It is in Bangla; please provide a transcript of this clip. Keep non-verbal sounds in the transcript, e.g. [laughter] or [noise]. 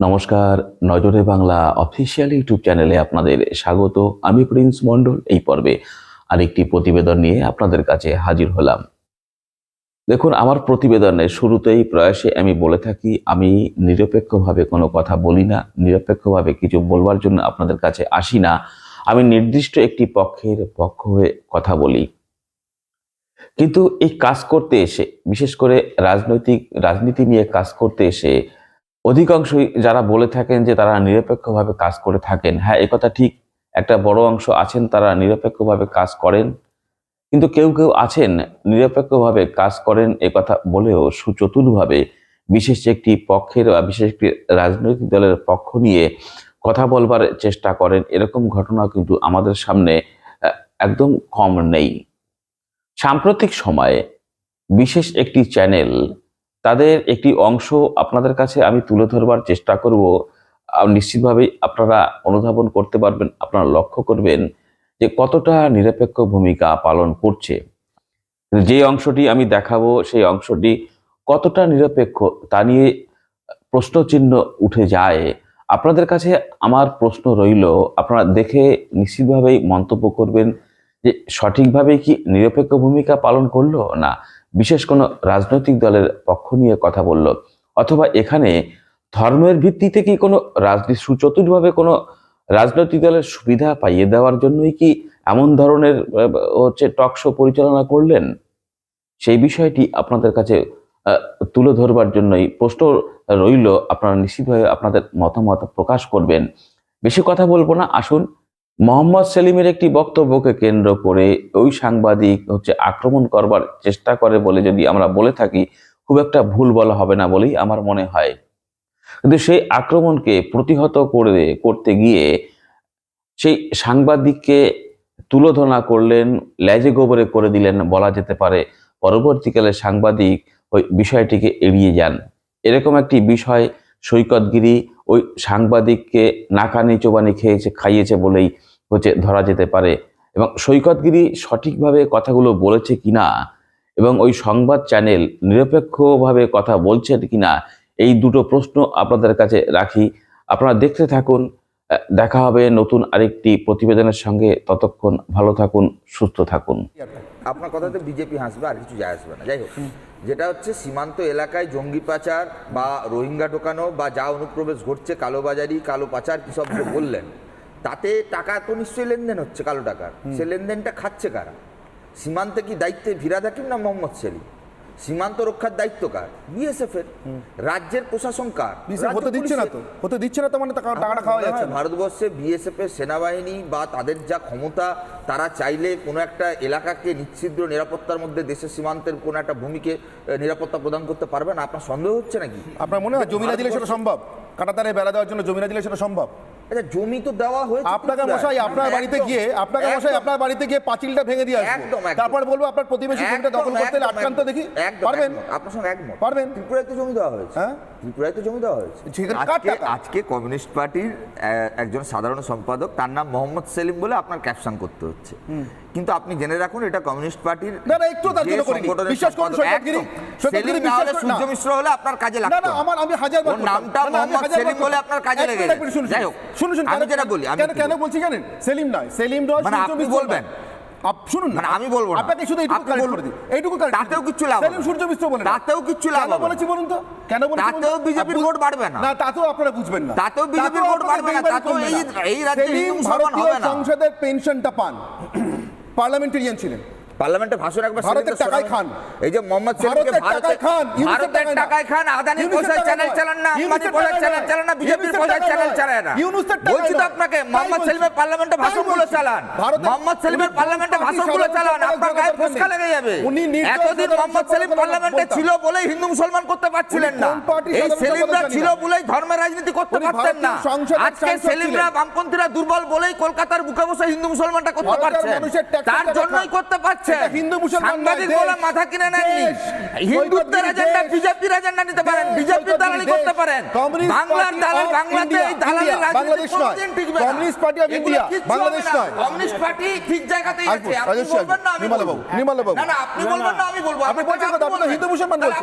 নমস্কার, নজরে বাংলা অফিসিয়াল ইউটিউব চ্যানেলে আপনাদের স্বাগত। আমি প্রিন্স মণ্ডল, এই পর্বে আরেকটি প্রতিবেদন নিয়ে আপনাদের কাছে হাজির হলাম। দেখুন, আমার প্রতিবেদনের শুরুতেই প্রয়াসে আমি বলে থাকি, আমি নিরপেক্ষভাবে কোনো কথা বলি না, নিরপেক্ষভাবে কিছু বলবার জন্য আপনাদের কাছে আসি না। আমি নির্দিষ্ট একটি পক্ষের পক্ষ হয়ে কথা বলি। কিন্তু এই কাজ করতে এসে, বিশেষ করে রাজনৈতিক, রাজনীতি নিয়ে কাজ করতে এসে অধিকাংশই যারা বলে থাকেন যে তারা নিরপেক্ষভাবে কাজ করে থাকেন হ্যাঁ একথা ঠিক, একটা বড় অংশ আছেন, তারা নিরপেক্ষভাবে কাজ করেন, কিন্তু কেউ কেউ আছেন, নিরপেক্ষভাবে কাজ করেন কথা বলেও সুচতুরভাবে বিশেষ একটি পক্ষের বা বিশেষ একটি রাজনৈতিক দলের পক্ষ নিয়ে কথা বলবার চেষ্টা করেন। এরকম ঘটনা কিন্তু আমাদের সামনে একদম কম নেই। সাম্প্রতিক সময়ে বিশেষ একটি চ্যানেল তাদের একটি অংশ আপনাদের কাছে আমি তুলে ধরবার চেষ্টা করব। নিশ্চিতভাবেই আপনারা অনুধাবন করতে পারবেন, আপনারা লক্ষ্য করবেন যে কতটা নিরপেক্ষ ভূমিকা পালন করছে। যে অংশটি আমি দেখাবো, সেই অংশটি কতটা নিরপেক্ষ তা নিয়ে প্রশ্নচিহ্ন উঠে যায়। আপনাদের কাছে আমার প্রশ্ন রইল, আপনারা দেখে নিশ্চিতভাবেই মন্তব্য করবেন যে সঠিকভাবে কি নিরপেক্ষ ভূমিকা পালন করল না? বিশেষ কোনো রাজনৈতিক দলের পক্ষ নিয়ে কথা বলল। অথবা এখানে ধর্মের ভিত্তিতে কি কোনো রাজনীতি সুচতুরভাবে কোনো রাজনৈতিক দলের সুবিধা পাইয়ে দেওয়ার জন্যই কি এমন ধরনের হচ্ছে টক শো পরিচালনা করলেন? সেই বিষয়টি আপনাদের কাছে তুলে ধরবার জন্যই প্রশ্ন রইল। আপনারা নিশ্চিতভাবে আপনাদের মতামত প্রকাশ করবেন। বেশি কথা বলব না। আসুন মোহাম্মদ সেলিমের একটি বক্তব্যকে কেন্দ্র করে ওই সাংবাদিক হচ্ছে আক্রমণ করবার চেষ্টা করে বলে যদি আমরা বলে থাকি, খুব একটা ভুল বলা হবে না বলেই আমার মনে হয়। কিন্তু সেই আক্রমণকে প্রতিহত করে করতে গিয়ে সেই সাংবাদিককে তুলোধনা করলেন, লেজে গোবরে করে দিলেন বলা যেতে পারে। পরবর্তীকালে সাংবাদিক ওই বিষয়টিকে এড়িয়ে যান। এরকম একটি বিষয় সৈকতগিরি ওই সাংবাদিককে নাকানি চোবানি খেয়েছে, খাইয়েছে বলেই হচ্ছে ধরা যেতে পারে। এবং সৈকতগিরি সঠিকভাবে কথাগুলো বলেছে কিনা এবং ওই সংবাদ চ্যানেল নিরপেক্ষভাবে কথা বলছেন কিনা, এই দুটো প্রশ্ন আপনাদের কাছে রাখি। আপনারা দেখতে থাকুন দেখা হবে নতুন আরেকটি প্রতিবেদনের সঙ্গে। ততক্ষণ ভালো থাকুন, সুস্থ থাকুন। আপনার কথাতে বিজেপি হাসবে, আর কিছু যায় আসবে না। যাই হোক, যেটা হচ্ছে সীমান্ত এলাকায় জঙ্গি পাচার বা রোহিঙ্গা ঢোকানো বা যা অনুপ্রবেশ ঘটছে কালোবাজারি কালো পাচার, কি সব বললেন তাতে টাকা তো নিশ্চয়ই লেনদেন হচ্ছে কালো টাকার। সে লেনদেনটা খাচ্ছে কারা? সীমান্তে কি দায়িত্বে ভিরাদ হাকিম না মোহাম্মদ সেলিম? সীমান্ত রক্ষার দায়িত্ব কার? বিএসএফ এর। রাজ্যের প্রশাসন কার? হতে দিচ্ছে না তো। হতে দিচ্ছে না তো মানে টাকা- টাকাটা খাওয়া যাচ্ছে ভারতবর্ষে বিএসএফ এর সেনাবাহিনী বা তাদের যা ক্ষমতা তারা চাইলে কোনো একটা এলাকাকে নিচ্ছিদ্র নিরাপত্তার মধ্যে দেশের সীমান্তের কোনো একটা ভূমিকে নিরাপত্তা প্রদান করতে পারবে না? আপনার সন্দেহ হচ্ছে নাকি? আপনার মনে হয় জমি না দিলে সেটা সম্ভব? কাটাতারে বেড়া দেওয়ার জন্য জমি না দিলে সেটা সম্ভব? আচ্ছা জমি তো দেওয়া হয়েছে আপনাকে ত্রিপুরায়। মশাই আপনার বাড়িতে গিয়ে আপনাকে মশাই আপনার বাড়িতে গিয়ে পাঁচিলটা ভেঙে দিয়ে আসব। একদম, একদম। তারপর বলব আপনার প্রতিবেশী জমিটা দখল করতে এলে একদম, দেখি। পারবেন? আপনার সঙ্গে একমত। পারবেন? ত্রিপুরায় তো জমি দেওয়া হয়েছে। হ্যাঁ? ত্রিপুরায় তো জমি দেওয়া হয়েছে। আজকে আজকে কমিউনিস্ট পার্টির একজন সাধারণ সম্পাদক তার নাম মোহাম্মদ সেলিম বলে আপনার ক্যাপশন করতে হচ্ছে। কিন্তু আপনি জেনে রাখুন এটা কমিউনিস্ট পার্টির না, না, একটু তার যে জন্য করিনি। বিশ্বাস করুন, সৈকতগিরি- সৈকতগিরি সেলিম না হলে বিশ্বাস করুন, সূর্য মিশ্র হলে আপনার কাজে না লাগতো। না আমার আমি হাজার বার নামটা মোহাম্মদ সেলিম বলে আপনার কাজে লেগে যাই হোক, শুনুন শুনুন আমি যেটা বলি, আমি কেন কেন বলছি জানেন? সেলিম নয়। সেলিম নয় মানে আপনি বলবেন? শুনুন মানে আমি বলব না। আপনাকে শুধু এইটুকু কারেক্ট করে দিই। এইটুকু correct করে তাতেও। কিচ্ছু লাভ সেলিম সূর্য মিশ্র বলে না। তাতেও কিচ্ছু লাভ কেন বলেছি বলুন তো? কেন বলেছি তাতেও বিজেপির ভোট বাড়বে না। না তাতেও আপনারা বুঝবেন না। তাতেও বিজেপির ভোট বাড়বে না। তাতেও এই- এই রাজ্যে সেলিম হিন্দু মুসলমান ভারতীয় হবে না। সংসদের পেনশনটা পান। [clears throat] পার্লামেন্টারিয়ান ছিলেন। পার্লামেন্টে ভাষণ একবার ভারতের টাকায় খান। এই যে মোহাম্মদ সেলিমকে ভারতের খান, ভারতের টাকায় খান আদানি পয়সায় চ্যানেল চালান না আম্বানি ইউনিসেফের পয়সায় চ্যানেল চালান না বিজেপির পয়সায় চ্যানেল চালায় না। বলছি তো আপনাকে মোহাম্মদ। সেলিমের পার্লামেন্টে তাই ভাষণগুলো চালান। মোহাম্মদ সেলিমের পার্লামেন্টে উনি ভাষণগুলো চালান আপনার গায়ে ফসকা লেগে যাবে। উনি এতদিন মোহাম্মদ সেলিম পার্লামেন্টে ছিল বলেই হিন্দু মুসলমান করতে পারছিলেন না। এই সেলিমরা ছিল বলেই ধর্মের রাজনীতি করতে পারতেন না। আজকে সেলিমরা বামপন্থীরা দুর্বল বলেই কলকাতার বুকে বসে হিন্দু মুসলমানটা করতে পারছেন তার জন্যই করতে পারছেন এটা হিন্দু মুসলমান সাংবাদিক বলে মাথা কিনে নেননি। হিন্দুত্বের এজেন্ডা বিজেপির এজেন্ডা নিতে পারেন। বিজেপির দালালি করতে পারেন। বাংলার দালাল বাংলাতে এই দালালের রাজনীতি বাংলাদেশ টিকবে না। Communist party of India, Bangladesh নয়। কমিউনিস্ট পার্টি ঠিক জায়গাতেই আছে আপনি বলবেন না আমি বলব। না না আপনি বলবেন না আমি বলব। আপনি বলছেন আপনি হিন্দু মুসলমান বলছেন।